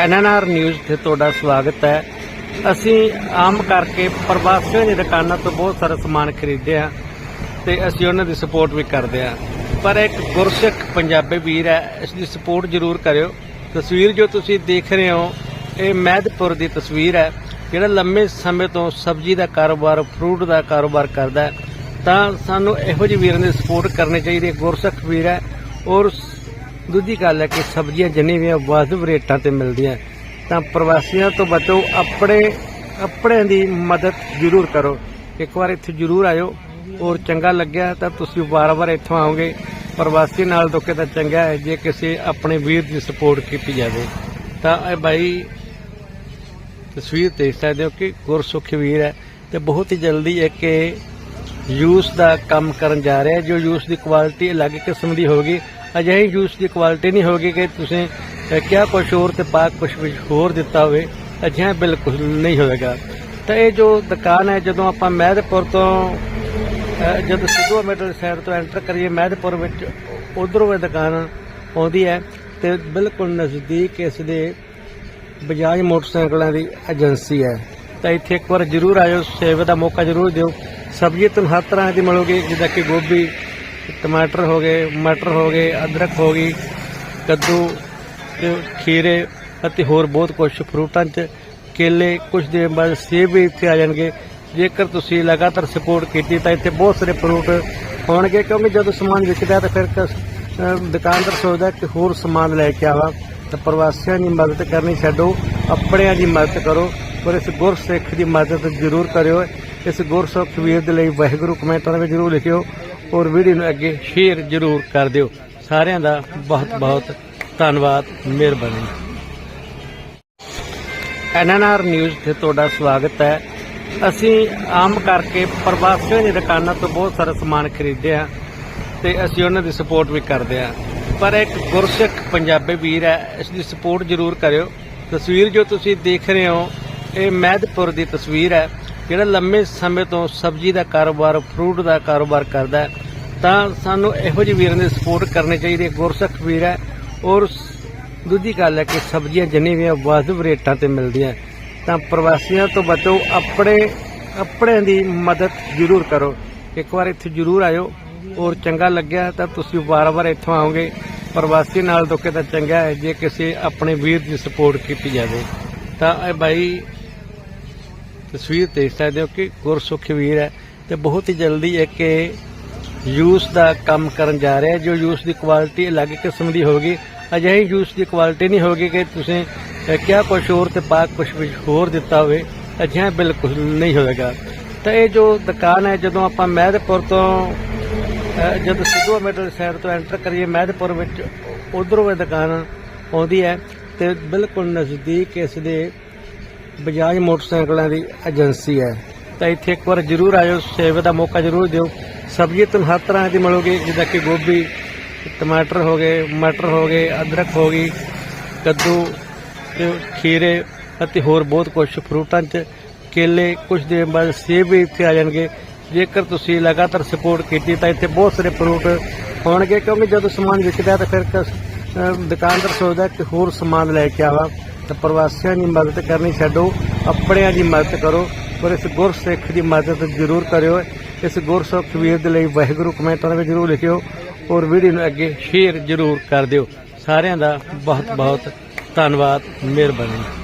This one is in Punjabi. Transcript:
ਐਨਐਨਆਰ ਨਿਊਜ਼ ਤੇ ਤੁਹਾਡਾ ਸਵਾਗਤ ਹੈ। ਅਸੀਂ ਆਮ ਕਰਕੇ ਪ੍ਰਵਾਸੀਆਂ ਦੀ ਦੁਕਾਨਾਂ ਤੋਂ ਬਹੁਤ ਸਾਰਾ ਸਮਾਨ ਖਰੀਦਦੇ ਆ ਤੇ ਅਸੀਂ ਉਹਨਾਂ ਦੀ ਸਪੋਰਟ ਵੀ ਕਰਦੇ ਆ ਪਰ ਇੱਕ ਗੁਰਸਿੱਖ ਪੰਜਾਬੀ ਵੀਰ ਹੈ, ਇਸ ਦੀ ਸਪੋਰਟ ਜ਼ਰੂਰ ਕਰਿਓ। ਤਸਵੀਰ ਜੋ ਤੁਸੀਂ ਦੇਖ ਰਹੇ ਹੋ, ਇਹ ਮਹਿਦਪੁਰ ਦੀ ਤਸਵੀਰ ਹੈ, ਜਿਹੜਾ ਲੰਮੇ ਸਮੇਂ ਤੋਂ ਸਬਜ਼ੀ ਦਾ ਕਾਰੋਬਾਰ ਫਰੂਟ ਦਾ ਕਾਰੋਬਾਰ ਕਰਦਾ ਹੈ। ਤਾਂ ਸਾਨੂੰ ਇਹੋ ਜਿਹੇ ਵੀਰਾਂ ਦੀ ਸਪੋਰਟ ਕਰਨੀ ਚਾਹੀਦੀ ਹੈ। ਗੁਰਸਿੱਖ ਵੀਰ ਹੈ ਔਰ ਦੂਜੀ ਗੱਲ ਹੈ ਕਿ ਸਬਜ਼ੀਆਂ ਜਿੰਨੀਆਂ ਵੀ ਵਾਜਬ ਰੇਟਾਂ ਤੇ ਮਿਲਦੀਆਂ। ਤਾਂ ਪ੍ਰਵਾਸੀਆਂ ਤੋਂ ਬਚੋ, ਆਪਣੇ, ਆਪਣਿਆਂ ਦੀ ਮਦਦ ਜ਼ਰੂਰ ਕਰੋ। ਇੱਕ ਵਾਰ ਇੱਥੇ ਜ਼ਰੂਰ ਆਇਓ ਔਰ ਚੰਗਾ ਲੱਗਿਆ ਤਾਂ ਤੁਸੀਂ ਵਾਰ-ਵਾਰ ਇੱਥੋਂ ਆਓਗੇ। ਪ੍ਰਵਾਸੀ ਨਾਲ ਦੁੱਖੇ ਤਾਂ ਚੰਗਾ ਹੈ, ਜੇ ਕਿਸੇ ਆਪਣੇ ਵੀਰ ਦੀ ਸਪੋਰਟ ਕੀਤੀ ਜਾਵੇ। ਤਾਂ ਇਹ ਬਾਈ, ਤਸਵੀਰ ਦੇਖ ਸਕਦੇ ਹੋ ਕਿ ਗੁਰਸੁਖ ਵੀਰ ਹੈ ਤੇ ਬਹੁਤ ਹੀ ਜਲਦੀ ਇੱਕ ਯੂਸ ਦਾ ਕੰਮ ਕਰਨ ਜਾ ਰਿਹਾ ਜੋ ਯੂਸ ਦੀ ਕੁਆਲਿਟੀ ਅਲੱਗ ਕਿਸਮ ਦੀ ਹੋਗੀ ਅਜਿਹੀ ਯੂਸ ਦੀ ਕੁਆਲਿਟੀ ਨਹੀਂ ਹੋਗੀ ਕਿ ਤੁਸੀਂ ਕਿਆ ਕੁਛ ਹੋਰ ਤੇ ਪਾ ਕੁਛ ਵਿੱਚ ਹੋਰ ਦਿੱਤਾ ਹੋਵੇ, ਅਜਿਹਾ ਬਿਲਕੁਲ ਨਹੀਂ ਹੋਵੇਗਾ। ਤਾਂ ਇਹ ਜੋ ਦੁਕਾਨ ਹੈ, ਜਦੋਂ ਆਪਾਂ ਮਹਿਦਪੁਰ ਤੋਂ ਜਦੋਂ ਸਿੱਧੂ ਮੈਟਲ ਸਾਈਡ ਤੋਂ ਐਂਟਰ ਕਰੀਏ, ਮਹਿਦਪੁਰ ਵਿੱਚ ਉਧਰੋਂ ਇਹ ਦੁਕਾਨ ਆਉਂਦੀ ਹੈ ਤੇ ਬਿਲਕੁਲ ਨਜ਼ਦੀਕ ਇਸ ਦੇ ਬਜਾਜ ਮੋਟਰਸਾਈਕਲਾਂ ਦੀ ਏਜੰਸੀ ਹੈ। ਤਾਂ ਇੱਥੇ ਇੱਕ ਵਾਰ ਜ਼ਰੂਰ ਆਇਓ, ਸੇਵਾ ਦਾ ਮੌਕਾ ਜ਼ਰੂਰ ਦਿਓ। ਸਬਜ਼ੀ ਤੁਹਾਨੂੰ ਹਰ ਤਰ੍ਹਾਂ ਦੀ ਮਿਲੂਗੀ, ਜਿੱਦਾਂ ਕਿ ਗੋਭੀ ਟਮਾਟਰ ਹੋ ਗਏ, ਮਟਰ ਹੋ ਗਏ, ਅਦਰਕ ਹੋ ਗਈ, ਕੱਦੂ, ਤੇ ਖੀਰੇ ਅਤੇ ਹੋਰ ਬਹੁਤ ਕੁਝ ਫਰੂਟਾਂ 'ਚ ਕੇਲੇ ਕੁਝ ਦੇ ਬਾਅਦ ਸੇਬ ਵੀ ਇੱਥੇ ਆ ਜਾਣਗੇ। ਜੇਕਰ ਤੁਸੀਂ ਲਗਾਤਾਰ ਸਪੋਰਟ ਕੀਤੀ, ਤਾਂ ਇੱਥੇ ਬਹੁਤ ਸਾਰੇ ਫਰੂਟ ਹੋਣਗੇ, ਕਿਉਂਕਿ ਜਦੋਂ ਸਮਾਨ ਵਿਕਦਾ ਤਾਂ ਫਿਰ ਦੁਕਾਨਦਾਰ ਸੋਚਦਾ ਕਿ ਹੋਰ ਸਮਾਨ ਲੈ ਕੇ ਆਵਾ। ਤਾਂ ਪ੍ਰਵਾਸੀਆਂ ਦੀ ਮਦਦ ਕਰਨੀ ਛੱਡੋ, ਆਪਣਿਆਂ ਦੀ ਮਦਦ ਕਰੋ, ਪਰ ਇਸ ਗੁਰਸਿੱਖ ਦੀ ਮਦਦ ਜ਼ਰੂਰ ਕਰਿਓ। ਇਸ ਗੁਰਸਿੱਖ ਵੀਰ ਦੇ ਲਈ ਵਾਹਿਗੁਰੂ ਕਮੈਂਟਾਂ ਵਿੱਚ ਜ਼ਰੂਰ ਲਿਖਿਓ। ਔਰ ਵੀਡੀਓ ਨੂੰ ਅੱਗੇ ਸ਼ੇਅਰ ਜ਼ਰੂਰ ਕਰ ਦਿਓ। ਸਾਰਿਆਂ ਦਾ ਬਹੁਤ ਬਹੁਤ ਧੰਨਵਾਦ, ਮਿਹਰਬਾਨੀ। ਐਨਐਨਆਰ ਨਿਊਜ਼ ਤੇ ਤੁਹਾਡਾ ਸਵਾਗਤ ਹੈ। ਅਸੀਂ ਆਮ ਕਰਕੇ ਪ੍ਰਵਾਸੀਆਂ ਦੀ ਦੁਕਾਨਾਂ ਤੋਂ ਬਹੁਤ ਸਾਰਾ ਸਮਾਨ ਖਰੀਦਦੇ ਆ ਤੇ ਅਸੀਂ ਉਹਨਾਂ ਦੀ ਸਪੋਰਟ ਵੀ ਕਰਦੇ ਆ ਪਰ ਇੱਕ ਗੁਰਸਿੱਖ ਪੰਜਾਬੀ ਵੀਰ ਹੈ, ਇਸ ਦੀ ਸਪੋਰਟ ਜ਼ਰੂਰ ਕਰਿਓ। ਤਸਵੀਰ ਜੋ ਤੁਸੀਂ ਦੇਖ ਰਹੇ ਹੋ, ਇਹ ਮਹਿਦਪੁਰ ਦੀ ਤਸਵੀਰ ਹੈ, ਜਿਹੜਾ ਲੰਮੇ ਸਮੇਂ ਤੋਂ ਸਬਜ਼ੀ ਦਾ ਕਾਰੋਬਾਰ ਫਰੂਟ ਦਾ ਕਾਰੋਬਾਰ ਕਰਦਾ ਹੈ। ਤਾਂ ਸਾਨੂੰ ਇਹੋ ਜਿਹੇ ਵੀਰਾਂ ਦੀ ਸਪੋਰਟ ਕਰਨੀ ਚਾਹੀਦੀ ਹੈ ਗੁਰਸਿੱਖ ਵੀਰ ਹੈ। ਔਰ ਦੂਜੀ ਗੱਲ ਹੈ ਕਿ ਸਬਜ਼ੀਆਂ ਜਿੰਨੀ ਵੀ ਵਾਜਬ ਰੇਟਾਂ ਤੇ ਮਿਲਦੀਆਂ। ਤਾਂ ਪ੍ਰਵਾਸੀਆਂ ਤੋਂ ਬਚੋ, ਆਪਣੇ, ਆਪਣਿਆਂ ਦੀ ਮਦਦ ਜ਼ਰੂਰ ਕਰੋ। ਇੱਕ ਵਾਰ ਇੱਥੇ ਜ਼ਰੂਰ ਆਇਓ। ਔਰ ਚੰਗਾ ਲੱਗਿਆ ਤਾਂ ਤੁਸੀਂ ਵਾਰ-ਵਾਰ ਇੱਥੋਂ ਆਓਗੇ। ਪ੍ਰਵਾਸੀ ਨਾਲ ਦੁੱਖੇ ਤਾਂ ਚੰਗਾ ਹੈ, ਜੇ ਕਿਸੇ ਆਪਣੇ ਵੀਰ ਦੀ ਸਪੋਰਟ ਕੀਤੀ ਜਾਵੇ। ਤਾਂ ਇਹ ਬਾਈ, ਤਸਵੀਰ ਦੇਖ ਸਕਦੇ ਹੋ ਕਿ ਗੁਰਸੁਖ ਵੀਰ ਹੈ। ਤੇ ਬਹੁਤ ਹੀ ਜਲਦੀ ਇੱਕ ਇਹ ਯੂਸ ਦਾ ਕੰਮ ਕਰਨ ਜਾ ਰਿਹਾ ਜੋ ਯੂਸ ਦੀ ਕੁਆਲਿਟੀ ਅਲੱਗ ਕਿਸਮ ਦੀ ਹੋਗੀ ਅਜਿਹੀ ਯੂਸ ਦੀ ਕੁਆਲਿਟੀ ਨਹੀਂ ਹੋਗੀ ਕਿ ਤੁਸੀਂ ਕਿਆ ਕੁਛ ਹੋਰ ਤੇ ਪਾ ਕੁਛ ਵਿੱਚ ਹੋਰ ਦਿੱਤਾ ਹੋਵੇ, ਅਜਿਹਾ ਬਿਲਕੁਲ ਨਹੀਂ ਹੋਵੇਗਾ। ਤਾਂ ਇਹ ਜੋ ਦੁਕਾਨ ਹੈ, ਜਦੋਂ ਆਪਾਂ ਮਹਿਦਪੁਰ ਤੋਂ ਜਦੋਂ ਸਿੱਧੂ ਮੈਟਲ ਸਾਈਡ ਤੋਂ ਐਂਟਰ ਕਰੀਏ, ਮਹਿਦਪੁਰ ਵਿੱਚ ਉਧਰੋਂ ਇਹ ਦੁਕਾਨ ਆਉਂਦੀ ਹੈ ਤੇ ਬਿਲਕੁਲ ਨਜ਼ਦੀਕ ਇਸ ਦੇ ਬਜਾਜ ਮੋਟਰਸਾਈਕਲਾਂ ਦੀ ਏਜੰਸੀ ਹੈ। ਤਾਂ ਇੱਥੇ ਇੱਕ ਵਾਰ ਜ਼ਰੂਰ ਆਇਓ, ਸੇਵਾ ਦਾ ਮੌਕਾ ਜ਼ਰੂਰ ਦਿਓ। ਸਬਜ਼ੀ ਤੁਹਾਨੂੰ ਹਰ ਤਰ੍ਹਾਂ ਦੀ ਮਿਲੂਗੀ, ਜਿੱਦਾਂ ਕਿ ਗੋਭੀ, ਟਮਾਟਰ ਹੋ ਗਏ, ਮਟਰ ਹੋ ਗਏ, ਅਦਰਕ ਹੋ ਗਈ, ਕੱਦੂ ਖੀਰੇ ਅਤੇ ਹੋਰ ਬਹੁਤ ਕੁਝ ਫਰੂਟਾਂ 'ਚ, ਕੇਲੇ ਕੁਝ ਦੇ ਬਾਅਦ ਸੇਬ ਵੀ ਇੱਥੇ ਆ ਜਾਣਗੇ। ਜੇਕਰ ਤੁਸੀਂ ਲਗਾਤਾਰ ਸਪੋਰਟ ਕੀਤੀ, ਤਾਂ ਇੱਥੇ ਬਹੁਤ ਸਾਰੇ ਫਰੂਟ ਹੋਣਗੇ, ਕਿਉਂਕਿ ਜਦੋਂ ਸਮਾਨ ਵਿਕਦਾ ਤਾਂ ਫਿਰ ਦੁਕਾਨਦਾਰ ਸੋਚਦਾ ਕਿ ਹੋਰ ਸਮਾਨ ਲੈ ਕੇ ਆਵਾ। ਤਾਂ ਪ੍ਰਵਾਸੀਆਂ ਦੀ ਮਦਦ ਕਰਨੀ ਛੱਡੋ, ਆਪਣਿਆਂ ਦੀ ਮਦਦ ਕਰੋ, ਪਰ ਇਸ ਗੁਰਸਿੱਖ ਦੀ ਮਦਦ ਜ਼ਰੂਰ ਕਰਿਓ। ਇਸ ਗੁਰਸਿੱਖ ਵੀਰ ਦੇ ਲਈ ਵਾਹਿਗੁਰੂ ਕਮੈਂਟਾਂ ਵਿੱਚ ਜ਼ਰੂਰ ਲਿਖਿਓ ਔਰ ਵੀਡੀਓ ਨੂੰ ਅੱਗੇ ਸ਼ੇਅਰ ਜ਼ਰੂਰ ਕਰ ਦਿਓ। ਸਾਰਿਆਂ ਦਾ ਬਹੁਤ ਬਹੁਤ ਧੰਨਵਾਦ, ਮਿਹਰਬਾਨੀ।